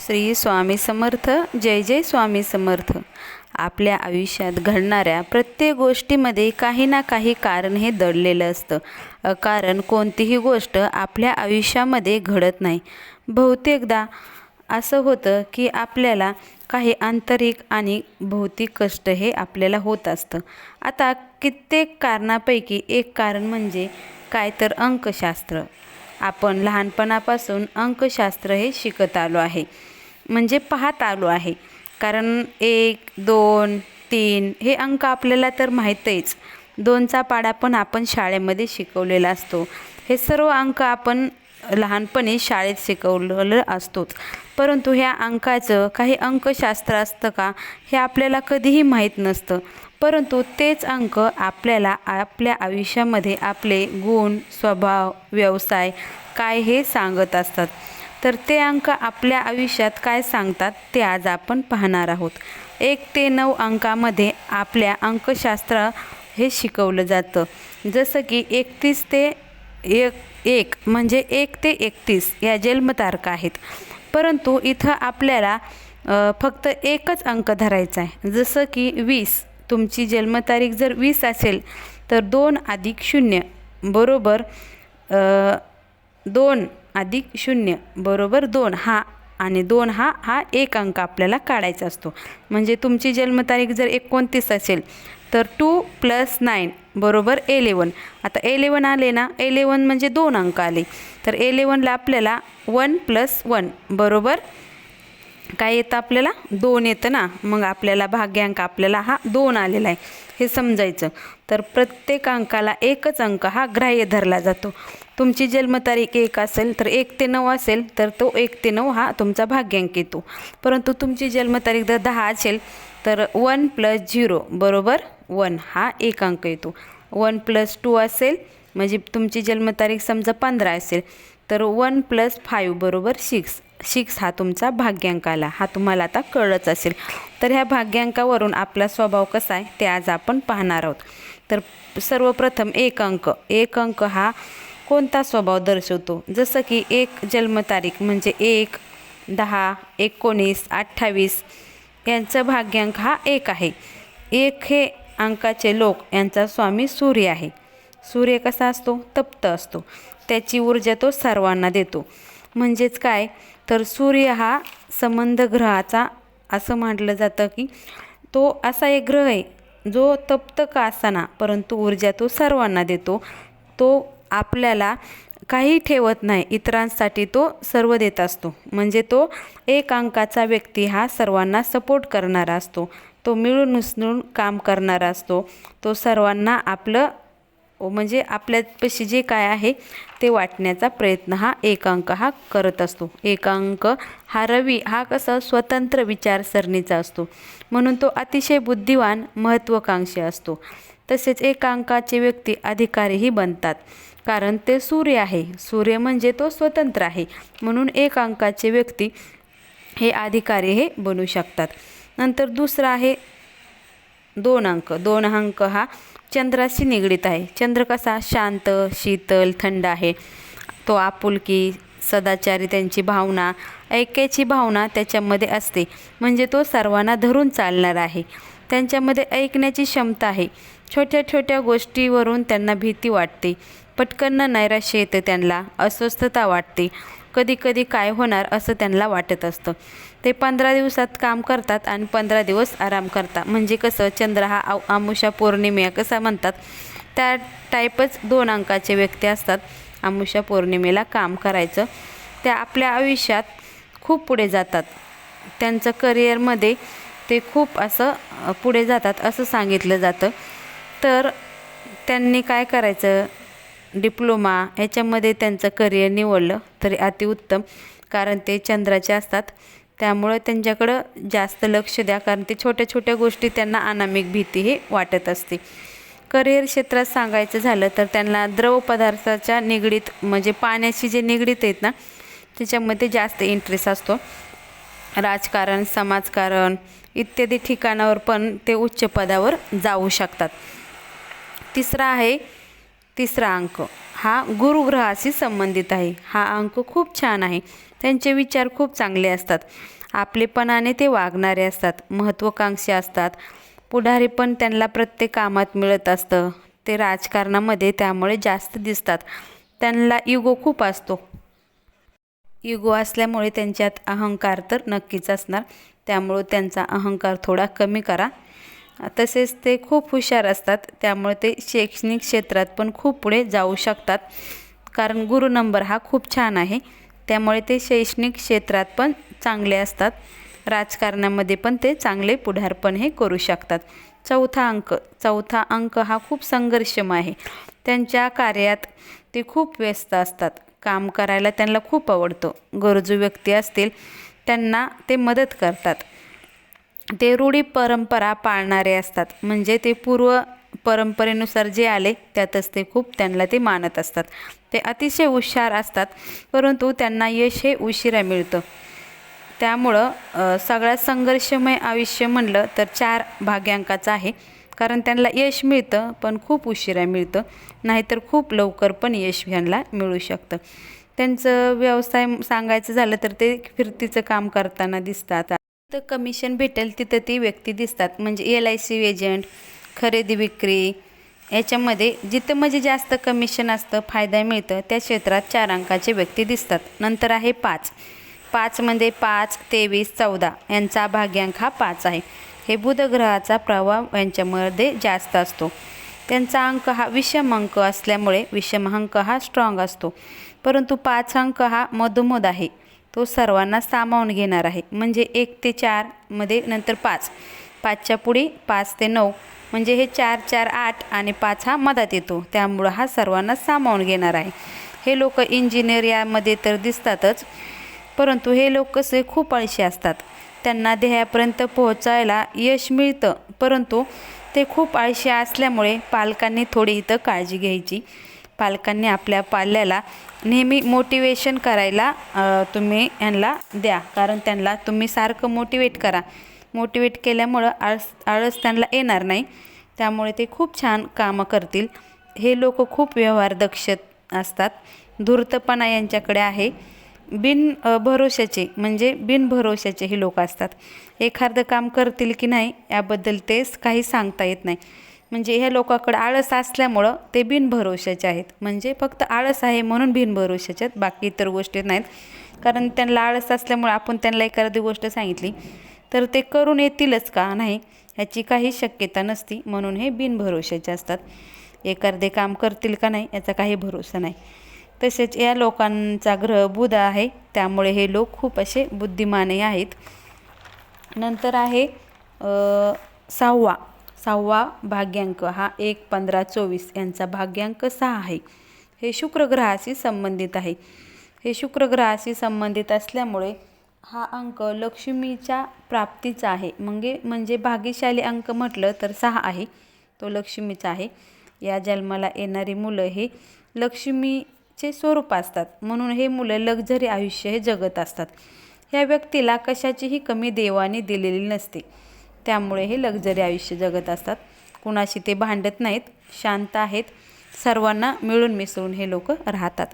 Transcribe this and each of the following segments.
श्री स्वामी समर्थ जय जय स्वामी समर्थ. आपल्या आयुष्यात घडणाऱ्या प्रत्येक गोष्टीमध्ये काही ना काही कारण हे दडलेलं असतं. अकारण कोणतीही गोष्ट आपल्या आयुष्यामध्ये घडत नाही. बहुतेकदा असं होतं की आपल्याला काही आंतरिक आणि भौतिक कष्ट हे आपल्याला होत असतं. आता कित्येक कारणापैकी एक कारण म्हणजे काय तर अंकशास्त्र. आपण लहानपणापासून अंकशास्त्र हे शिकत आलो आहे. म्हणजे पाहत आलो आहे. कारण एक दोन तीन हे अंक आपल्याला तर माहीतच. दोनचा पाडा पण आपण शाळेमध्ये शिकवलेला असतो. हे सर्व अंक आपण लहानपणी शाळेत शिकवलेलं असतोच. परंतु ह्या अंकाचं काही अंकशास्त्र असतं का हे आपल्याला कधीही माहीत नसतं. परंतु तेच अंक आपल्याला आपल्या आयुष्यामध्ये आपले गुण स्वभाव व्यवसाय काय हे सांगत असतात. तर ते अंक आपल्या आयुष्यात काय सांगतात ते आज आपण पाहणार आहोत. एक ते नऊ अंकामध्ये आपल्या अंकशास्त्र हे शिकवलं जातं. जसं की एकतीस ते एक एक म्हणजे एक ते एकतीस या जन्मतारखा आहेत. परंतु इथं आपल्याला फक्त एकच अंक धरायचा आहे. जसं की वीस तुमची जन्मतारीख जर वीस असेल तर दोन अधिक शून्य बरोबर दोन अधिक शून्य बरोबर दोन हा आणि दोन हा हा एक अंक आपल्याला काढायचा असतो. म्हणजे तुमची जन्मतारीख जर एकोणतीस असेल तर टू प्लस नाईन बरोबर एलेवन आता एलेवन आले ना एलेवन म्हणजे दोन अंक आले. तर एलेवनला आपल्याला वन प्लस वन बरोबर काय येतं आपल्याला? दोन येतं ना? मग आपल्याला भाग्यांक आपल्याला हा दोन आलेला आहे. हे समजायचं. तर प्रत्येक अंकाला एकच अंक हा ग्राह्य धरला जातो. तुमची जन्मतारीख एक असेल तर एक ते नऊ असेल तर तो एक ते नऊ हा तुमचा भाग्यांक येतो. परंतु तुमची जन्मतारीख जर दहा असेल तर वन प्लस झिरो बरोबर वन हा एक अंक येतो. वन प्लस टू असेल म्हणजे तुमची जन्मतारीख समजा पंधरा असेल तर वन प्लस फाईव्ह बरोबर सिक्स. सिक्स हा तुमचा भाग्यांक आला हा तुम्हाला आता कळलंच असेल. तर ह्या भाग्यांकावरून आपला स्वभाव कसा आहे ते आज आपण पाहणार आहोत. तर सर्वप्रथम एक अंक. एक अंक हा कोणता स्वभाव दर्शवतो? जसं की एक जन्मतारीख म्हणजे एक दहा एकोणीस अठ्ठावीस यांचा भाग्यांक हा एक आहे. एक हे अंकाचे लोक यांचा स्वामी सूर्य आहे. सूर्य कसा असतो? तप्त असतो. त्याची ऊर्जा तो सर्वांना देतो. म्हणजेच काय? तर सूर्य हा संबंध ग्रहाचा असं म्हटलं जातं की तो असा एक ग्रह आहे जो तप्त का असाना परंतु ऊर्जा तो सर्वांना देतो. तो आपल्याला काही ठेवत नाही इतरांसाठी तो सर्व देत असतो. म्हणजे तो एक अंकाचा व्यक्ती हा सर्वांना सपोर्ट करणारा असतो. तो मिळून उसळून काम करणारा असतो. तो सर्वांना आपलं म्हणजे आपल्यापाशी जे काय आहे ते वाटण्याचा प्रयत्न हा एकांक हा करत असतो. एकांक हा रवी हा कसा स्वतंत्र विचारसरणीचा असतो. म्हणून तो अतिशय बुद्धिवान महत्त्वाकांक्षी असतो. तसेच एकांकाचे व्यक्ती अधिकारीही बनतात. कारण ते सूर्य आहे. सूर्य म्हणजे तो स्वतंत्र आहे. म्हणून एकांकाचे व्यक्ती हे अधिकारी हे बनू शकतात. नंतर दुसरं आहे दोन अंक. दोन अंक हा चंद्राशी निगडीत आहे. चंद्र कसा? शांत शीतल थंड आहे. तो आपुलकी सदाचारी त्यांची भावना ऐक्याची भावना त्याच्यामध्ये असते. म्हणजे तो सर्वांना धरून चालणार आहे. त्यांच्यामध्ये ऐकण्याची क्षमता आहे. छोट्या छोट्या गोष्टीवरून त्यांना भीती वाटते. पटकन नैराश्य येतं त्यांना. अस्वस्थता वाटते. कधी कधी काय होणार असं त्यांना वाटत असतं. ते पंधरा दिवसात काम करतात आणि पंधरा दिवस आराम करतात. म्हणजे कसं चंद्र हा आव आमुषा पौर्णिमे कसा म्हणतात त्या टाईपच दोन अंकाचे व्यक्ती असतात. आमुषा पौर्णिमेला काम करायचं. त्या आपल्या आयुष्यात खूप पुढे जातात. त्यांचं करिअरमध्ये ते खूप असं पुढे जातात असं सांगितलं जातं. तर त्यांनी काय करायचं? डिप्लोमा याच्यामध्ये त्यांचं करिअर निवडलं तरी अतिउत्तम. कारण ते चंद्राचे असतात. त्यामुळं त्यांच्याकडं जास्त लक्ष द्या कारण ते छोट्या छोट्या गोष्टी त्यांना अनामिक भीती हे वाटत असते. करिअर क्षेत्रात सांगायचं झालं तर त्यांना द्रव पदार्थाच्या निगडीत म्हणजे पाण्याशी जे निगडीत आहेत ना त्याच्यामध्ये जास्त इंटरेस्ट असतो. राजकारण समाजकारण इत्यादी ठिकाणावर पण ते उच्च पदावर जाऊ शकतात. तिसरा आहे तिसरा अंक. हा गुरुग्रहाशी संबंधित आहे. हा अंक खूप छान आहे. त्यांचे विचार खूप चांगले असतात. आपलेपणाने ते वागणारे असतात. महत्त्वाकांक्षी असतात. पुढारी पण त्यांना प्रत्येक कामात मिळत असतं. ते राजकारणामध्ये त्यामुळे जास्त दिसतात. त्यांना इगो खूप असतो. इगो असल्यामुळे त्यांच्यात अहंकार तर नक्कीच असणार. त्यामुळं त्यांचा अहंकार थोडा कमी करा. तसेच ते खूप हुशार असतात. त्यामुळे ते शैक्षणिक क्षेत्रात पण खूप पुढे जाऊ शकतात. कारण गुरु नंबर हा खूप छान आहे. त्यामुळे ते शैक्षणिक क्षेत्रात पण चांगले असतात. राजकारणामध्ये पण ते चांगले पुढारपण हे करू शकतात. चौथा अंक चौथा अंक हा खूप संघर्षमय आहे. त्यांच्या कार्यात ते खूप व्यस्त असतात. काम करायला त्यांना खूप आवडतं. गरजू व्यक्ती असतील त्यांना ते मदत करतात. ते रूढी परंपरा पाळणारे असतात. म्हणजे ते पूर्व परंपरेनुसार जे आले त्यातच ते खूप त्यांना ते मानत असतात. ते अतिशय हुशार असतात परंतु त्यांना यश हे उशिरा मिळतं. त्यामुळं सगळ्यात संघर्षमय आयुष्य म्हणलं तर चार भाग्यांकाचं आहे. कारण त्यांना यश मिळतं पण खूप उशिरा मिळतं. नाहीतर खूप लवकर पण यश ह्यांना मिळू शकतं. त्यांचं व्यवसाय सांगायचं झालं तर ते फिरतीचं काम करताना दिसतात. तर कमिशन भेटेल तिथं ती व्यक्ती दिसतात. म्हणजे एल आय सी एजंट खरेदी विक्री याच्यामध्ये जिथं म्हणजे जास्त कमिशन असतं फायदा मिळतं त्या क्षेत्रात चार अंकाचे व्यक्ती दिसतात. नंतर आहे पाच. पाचमध्ये म्हणजे पाच तेवीस चौदा. यांचा भाग्यांक हा पाच आहे. हे बुधग्रहाचा प्रभाव यांच्यामध्ये जास्त असतो. त्यांचा अंक हा विषम अंक असल्यामुळे विषम अंक हा स्ट्रॉंग असतो. परंतु पाच अंक हा मधोमध आहे. तो सर्वांना सामावून घेणार आहे. म्हणजे एक ते चारमध्ये नंतर पाच. पाचच्या पुढे पाच ते नऊ. म्हणजे हे चार चार आठ आणि पाच हा मधात येतो. त्यामुळं हा सर्वांना सामावून घेणार आहे. हे लोक इंजिनियर यामध्ये तर दिसतातच परंतु हे लोक कसे खूप आळशी असतात. त्यांना ध्येयापर्यंत पोहोचायला यश मिळतं परंतु ते खूप आळशी असल्यामुळे पालकांनी थोडी इथं काळजी घ्यायची. पालकांनी आपल्या पाल्याला नेहमी मोटिवेशन करायला तुम्ही यांना द्या. कारण त्यांना तुम्ही सारखं मोटिवेट करा. मोटिवेट केल्यामुळं आळस आळस त्यांना येणार नाही. त्यामुळे ते खूप छान कामं करतील. हे लोक खूप व्यवहार दक्ष असतात. धूर्तपणा यांच्याकडे आहे. बिन भरोशाचे म्हणजे बिनभरोशाचे हे लोक असतात. एखादं काम करतील की नाही याबद्दल तेच काही सांगता येत नाही. म्हणजे ह्या लोकाकडं आळस असल्यामुळं ते बिनभरोशाचे आहेत. म्हणजे फक्त आळस आहे म्हणून बिनभरोशाचे आहेत बाकी इतर गोष्टी नाहीत. कारण त्यांना आळस असल्यामुळे आपण त्यांना एखादी गोष्ट सांगितली तर ते करून येतीलच का? नाही याची काही शक्यता नसती म्हणून हे बिनभरोशाचे असतात. एखादे काम करतील का नाही याचा काही भरोसा नाही. तसेच या लोकांचा ग्रह बुध आहे त्यामुळे हे लोक खूप असे बुद्धिमानही आहेत. नंतर आहे सहावा. सहावा भाग्यांक हा एक पंधरा चोवीस यांचा भाग्यांक सहा आहे. हे शुक्रग्रहाशी संबंधित आहे. हे शुक्र ग्रहाशी संबंधित असल्यामुळे हा अंक लक्ष्मीच्या प्राप्तीचा आहे. म्हणजे म्हणजे भाग्यशाली अंक म्हटलं तर सहा आहे. तो लक्ष्मीचा आहे. या जन्माला येणारी मुलं हे लक्ष्मीचे स्वरूप असतात. म्हणून हे मुलं लक्झरी आयुष्य हे जगत असतात. ह्या व्यक्तीला कशाचीही कमी देवाने दिलेली नसते. त्यामुळे हे लक्झरी आयुष्य जगत असतात. कुणाशी ते भांडत नाहीत शांत आहेत. सर्वांना मिळून मिसळून हे लोक राहतात.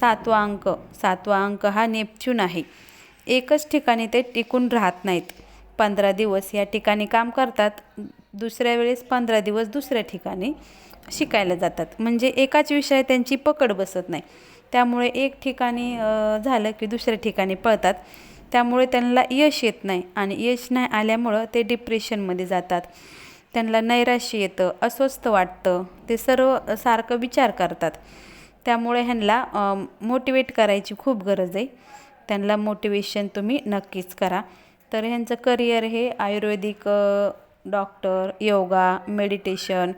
सातवा अंक सातवा अंक हा नेपच्यून आहे. एकच ठिकाणी ते टिकून राहत नाहीत. पंधरा दिवस या ठिकाणी काम करतात दुसऱ्या वेळेस पंधरा दिवस दुसऱ्या ठिकाणी शिकायला जातात. म्हणजे एकाच विषय त्यांची पकड बसत नाही. त्यामुळे एक ठिकाणी झालं की दुसऱ्या ठिकाणी पळतात. त्यामुळे त्यांना यश येत नाही आणि यश नाही आल्यामुळं ते डिप्रेशनमध्ये जातात. त्यांना नैराश्य येतं अस्वस्थ वाटतं ते सर्व सारखं विचार करतात. त्यामुळे ह्यांना मोटिवेट करायची खूप गरज आहे. त्यांना मोटिवेशन तुम्ही नक्कीच करा. तर ह्यांचं करिअर हे आयुर्वेदिक डॉक्टर योगा मेडिटेशन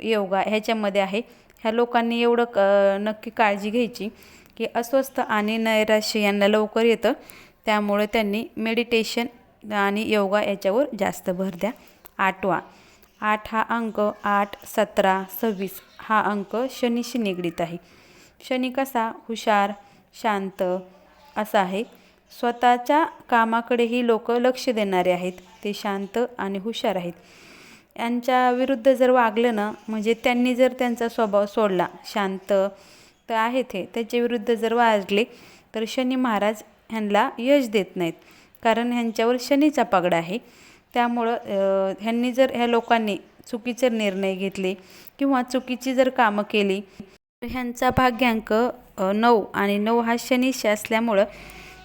योगा ह्याच्यामध्ये आहे. ह्या लोकांनी एवढं क नक्की काळजी घ्यायची की अस्वस्थ आणि नैराश्य यांना लवकर येतं. त्यामुळे त्यांनी मेडिटेशन आणि योगा याच्यावर जास्त भर द्या. आठवा आठ हा अंक आठ सतरा सव्वीस हा अंक शनीशी निगडीत आहे. शनी कसा? हुशार शांत असा आहे. स्वतःच्या कामाकडेही लोक लक्ष देणारे आहेत. ते शांत आणि हुशार आहेत. यांच्या विरुद्ध जर वागलं ना म्हणजे त्यांनी जर त्यांचा स्वभाव सोडला शांत तर आहेत हे. त्याच्या विरुद्ध जर वागले तर शनी महाराज ह्यांना यश देत नाहीत. कारण ह्यांच्यावर शनीचा पगडा आहे. त्यामुळं ह्यांनी जर ह्या लोकांनी चुकीचे निर्णय घेतले किंवा चुकीची जर कामं केली तर ह्यांचा भाग्यांक नऊ आणि नऊ हा शनीशी असल्यामुळं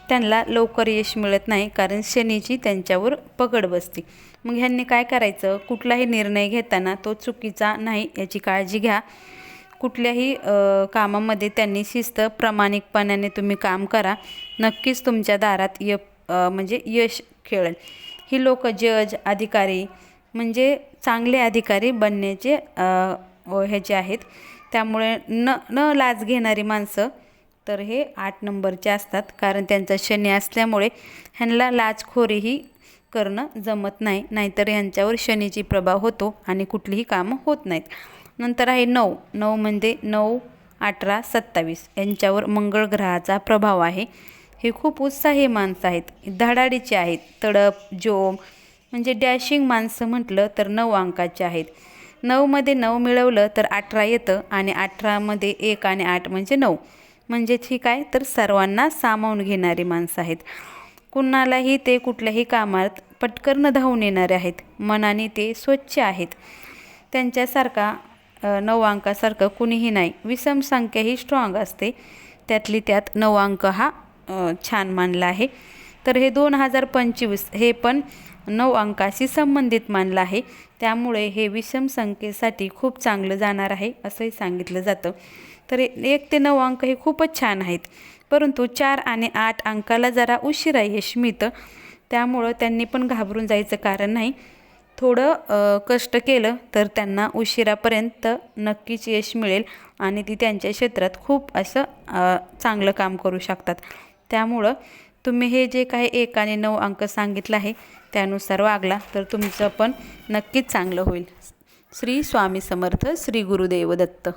त्यांना लवकर यश मिळत नाही. कारण शनीची त्यांच्यावर पगड बसते. मग ह्यांनी काय करायचं? कुठलाही निर्णय घेताना तो चुकीचा नाही याची काळजी घ्या. कुठल्याही कामामध्ये त्यांनी शिस्त प्रामाणिकपणाने तुम्ही काम करा. नक्कीच तुमच्या दारात य म्हणजे यश खेळेल. ही लोक जज अधिकारी म्हणजे चांगले अधिकारी बनण्याचे ह्याचे आहेत. त्यामुळे न न लाज घेणारी माणसं तर हे आठ नंबरचे असतात. कारण त्यांचा शनी असल्यामुळे ह्यांना लाचखोरीही करणं जमत नाही. नाहीतर ह्यांच्यावर शनीची प्रभाव होतो आणि कुठलीही कामं होत नाहीत. नंतर आहे नऊ. नऊ म्हणजे नऊ अठरा सत्तावीस. यांच्यावर मंगळ ग्रहाचा प्रभाव आहे. हे खूप उत्साही माणसं आहेत. धडाडीचे आहेत. तडप जोम म्हणजे डॅशिंग माणसं म्हटलं तर नऊ अंकाचे आहेत. नऊमध्ये नऊ मिळवलं तर अठरा येतं आणि अठरामध्ये एक आणि आठ म्हणजे नऊ. म्हणजे ठीक आहे तर सर्वांना सामावून घेणारी माणसं आहेत. कुणालाही ते कुठल्याही कामात पटकन धावून येणारे आहेत. मनाने ते स्वच्छ आहेत. त्यांच्यासारखा नऊ अंकासारखं कुणीही नाही. विषम संख्या ही स्ट्रॉंग असते. त्यातली त्यात नऊ अंक हा छान मानला आहे. तर हे दोन हजार पंचवीस हे पण नऊ अंकाशी संबंधित मानलं आहे. त्यामुळे हे विषम संख्येसाठी खूप चांगलं जाणार आहे असंही सांगितलं जातं. तर एक ते नऊ अंक हे खूपच छान आहेत. परंतु चार आणि आठ अंकाला जरा उशिरा यश मिळतं. त्यामुळं त्यांनी पण घाबरून जायचं कारण नाही. थोडं कष्ट केलं तर त्यांना उशिरापर्यंत नक्कीच यश मिळेल आणि ती त्यांच्या क्षेत्रात खूप असं चांगलं काम करू शकतात. त्यामुळं तुम्ही हे जे काही एक आणि नऊ अंक सांगितलं आहे त्यानुसार वागला तर तुमचं पण नक्कीच चांगलं होईल. श्री स्वामी समर्थ श्री गुरुदेव दत्त.